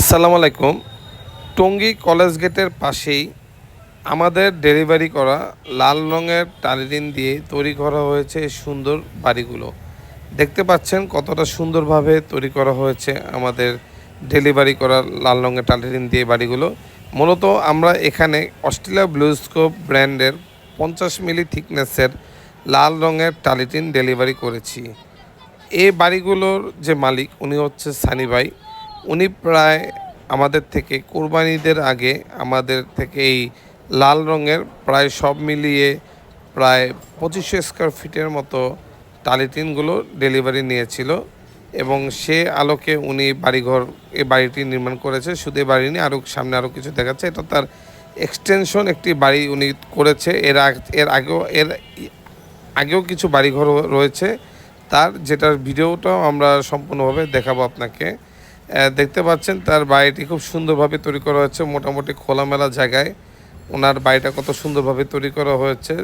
আসসালামু আলাইকুম। টঙ্গী কলেজ গেটের পাশেই আমাদের ডেলিভারি করা লাল রঙের টালিরিন দিয়ে তৈরি করা হয়েছে সুন্দর বাড়িগুলো। দেখতে পাচ্ছেন কতটা সুন্দরভাবে তৈরি করা হয়েছে আমাদের ডেলিভারি করা লাল রঙের টালিরিন দিয়ে বাড়িগুলো। মূলত আমরা এখানে অস্ট্রেলিয়া ব্লুস্কোপ ব্র্যান্ডের পঞ্চাশ মিলি থিকনেসের লাল রঙের টালিটিন ডেলিভারি করেছি। এই বাড়িগুলোর যে মালিক, উনি হচ্ছে সানি ভাই। উনি প্রায় আমাদের থেকে, কোরবানিদের আগে আমাদের থেকে এই লাল রঙের প্রায় সব মিলিয়ে প্রায় পঁচিশশো স্কোয়ার ফিটের মতো টালিটিনগুলো ডেলিভারি নিয়েছিল এবং সে আলোকে উনি বাড়িঘর এই বাড়িটি নির্মাণ করেছে। শুধু বাড়ি নিয়ে আরও সামনে আরও কিছু দেখাচ্ছে। এটা তার এক্সটেনশন একটি বাড়ি উনি করেছে। এর এর আগেও এর আগেও কিছু বাড়িঘর রয়েছে। তার যেটার ভিডিওটাও আমরা সম্পূর্ণভাবে দেখাবো আপনাকে। দেখতে পাচ্ছেন, তার বাড়িটি খুব সুন্দরভাবে তৈরি করা হয়েছে, মোটামুটি খোলামেলা জায়গায়। ওনার বাড়িটা কত সুন্দরভাবে তৈরি করা হয়েছে।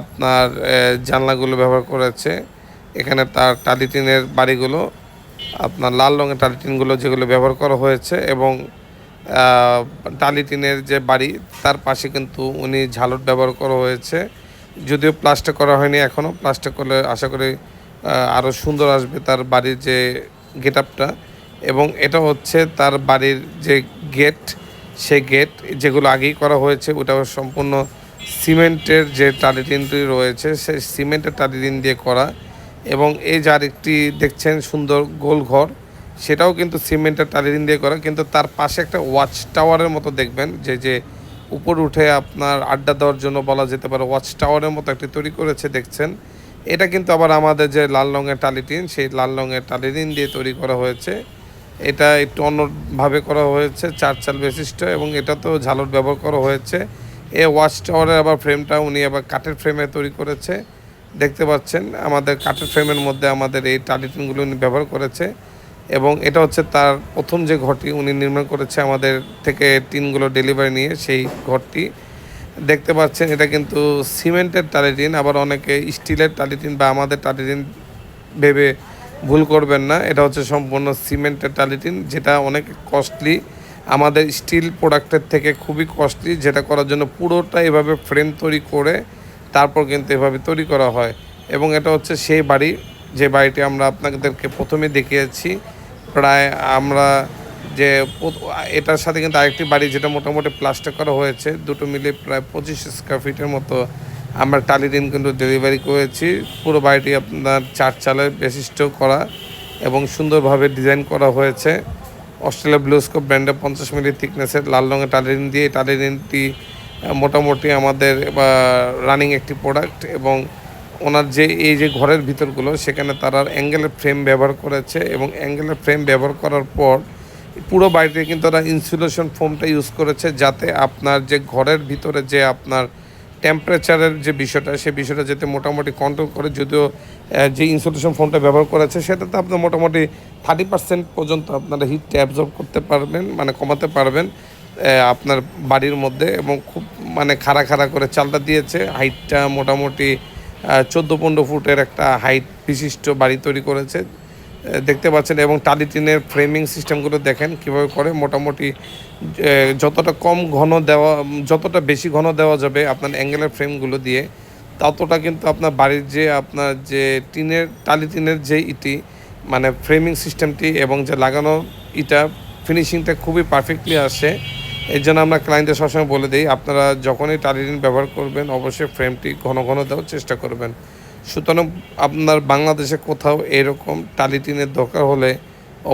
আপনার জানলাগুলো ব্যবহার করেছে। এখানে তার টালিটিনের বাড়িগুলো, আপনার লাল রঙের টালিটিনগুলো যেগুলো ব্যবহার করা হয়েছে এবং টালিটিনের যে বাড়ি, তার পাশে কিন্তু উনি ঝালট ব্যবহার করা হয়েছে। যদিও প্লাস্টার করা হয়নি এখনও প্লাস্টার করলে আশা করি আরও সুন্দর আসবে তার বাড়ির যে গেট আপটা এবং এটা হচ্ছে তার বাড়ির যে গেট, সে গেট যেগুলো আগেই করা হয়েছে, ওটা সম্পূর্ণ সিমেন্টের যে টালিটিনটি রয়েছে, সেই সিমেন্টের টালিটিন দিয়ে করা এবং এই যে আরেকটি দেখছেন সুন্দর গোল ঘর, সেটাও কিন্তু সিমেন্টের টালিটিন দিয়ে করা। কিন্তু তার পাশে একটা ওয়াচ টাওয়ারের মতো দেখবেন, যে যে উপর উঠে আপনার আড্ডা দেওয়ার জন্য বলা যেতে পারে ওয়াচ টাওয়ারের মতো একটি তৈরি করেছে, দেখছেন। এটা কিন্তু আবার আমাদের যে লাল রঙের টালিটিন সেই লাল রঙের টালিটিন দিয়ে তৈরি করা হয়েছে। এটা একটু অন্যভাবে করা হয়েছে, চার চাল বিশিষ্ট এবং এটা তো ঝালট ব্যবহার করা হয়েছে। এ ওয়াচ টাওয়ারের আবার ফ্রেমটা উনি আবার কাঠের ফ্রেমে তৈরি করেছে। দেখতে পাচ্ছেন, আমাদের কাঠের ফ্রেমের মধ্যে আমাদের এই টালিটিনগুলো উনি ব্যবহার করেছে এবং এটা হচ্ছে তার প্রথম যে ঘরটি উনি নির্মাণ করেছে আমাদের থেকে টিনগুলো ডেলিভারি নিয়ে সেই ঘরটি। দেখতে পাচ্ছেন, এটা কিন্তু সিমেন্টের টালিটিন আবার অনেকে স্টিলের টালিটিন বা আমাদের টালিটিন ভেবে ভুল করবেন না। এটা হচ্ছে সম্পূর্ণ সিমেন্টের টালিটিন, যেটা অনেক কস্টলি আমাদের স্টিল প্রোডাক্টের থেকে খুবই কস্টলি যেটা করার জন্য পুরোটা এভাবে ফ্রেম তৈরি করে তারপর কিন্তু এভাবে তৈরি করা হয়। এবং এটা হচ্ছে সেই বাড়ি, যে বাড়িটি আমরা আপনাদেরকে প্রথমে দেখিয়েছি। প্রায় আমরা যে এটার সাথে কিন্তু আরেকটি বাড়ি, যেটা মোটামুটি প্লাস্টার করা হয়েছে, দুটো মিলে প্রায় পঁচিশ স্কোয়ার ফিটের মতো। আমরা টালিদিন কিন্তু ডেলিভারি করেছি। পুরো বাড়িটি আপনার চার চালের বিশিষ্ট করা এবং সুন্দরভাবে ডিজাইন করা হয়েছে। অস্ট্রেলিয়া ব্লুস্কোপ ব্র্যান্ডের পঞ্চাশ মিলি থিকনেসের লাল রঙের টালিদিন দিয়ে এই টালিদিনটি মোটামুটি আমাদের রানিং একটি প্রোডাক্ট এবং ওনার যে, এই যে ঘরের ভিতরগুলো, সেখানে তারা অ্যাঙ্গেলের ফ্রেম ব্যবহার করেছে এবং অ্যাঙ্গেলের ফ্রেম ব্যবহার করার পর পুরো বাড়িতে কিন্তু তারা ইনসুলেশন ফোমটা ইউজ করেছে যাতে আপনার যে ঘরের ভিতরে যে আপনার টেম্পারেচারের যে বিষয়টা, সেই বিষয়টা যাতে মোটামুটি কন্ট্রোল করে, যদিও যে ইনসুলেশন ফোনটা ব্যবহার করেছে সেটাতে আপনার মোটামুটি থার্টি পার্সেন্ট পর্যন্ত আপনারা হিটটা অ্যাবজর্ব করতে পারবেন মানে কমাতে পারবেন আপনার বাড়ির মধ্যে এবং খুব মানে খাড়া খাড়া করে চালটা দিয়েছে। হাইটটা মোটামুটি চোদ্দ পনেরো ফুটের একটা হাইট বিশিষ্ট বাড়ি তৈরি করেছে। দেখতে পাচ্ছেন এবং টালিটিনের ফ্রেমিং সিস্টেমগুলো দেখেন কীভাবে করে। মোটামুটি যতটা কম ঘন দেওয়া, যতটা বেশি ঘন দেওয়া যাবে আপনার অ্যাঙ্গেলের ফ্রেমগুলো দিয়ে, ততটা কিন্তু আপনার বাড়ির যে আপনার যে টিনের টালিটিনের যে ইটি মানে ফ্রেমিং সিস্টেমটি এবং যে লাগানো ইটা ফিনিশিংটা খুবই পারফেক্টলি আসে। এর জন্য আমরা ক্লায়েন্টদের সবসময় বলে দিই, আপনারা যখনই টালিটিন ব্যবহার করবেন, অবশ্যই ফ্রেমটি ঘন ঘন দেওয়ার চেষ্টা করবেন। সুতরাং আপনার বাংলাদেশে কোথাও এরকম টালিটিনের দরকার হলে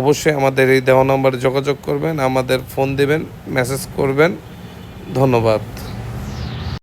অবশ্যই আমাদের এই দেওয়া নম্বরে যোগাযোগ করবেন, আমাদের ফোন দেবেন, মেসেজ করবেন। ধন্যবাদ।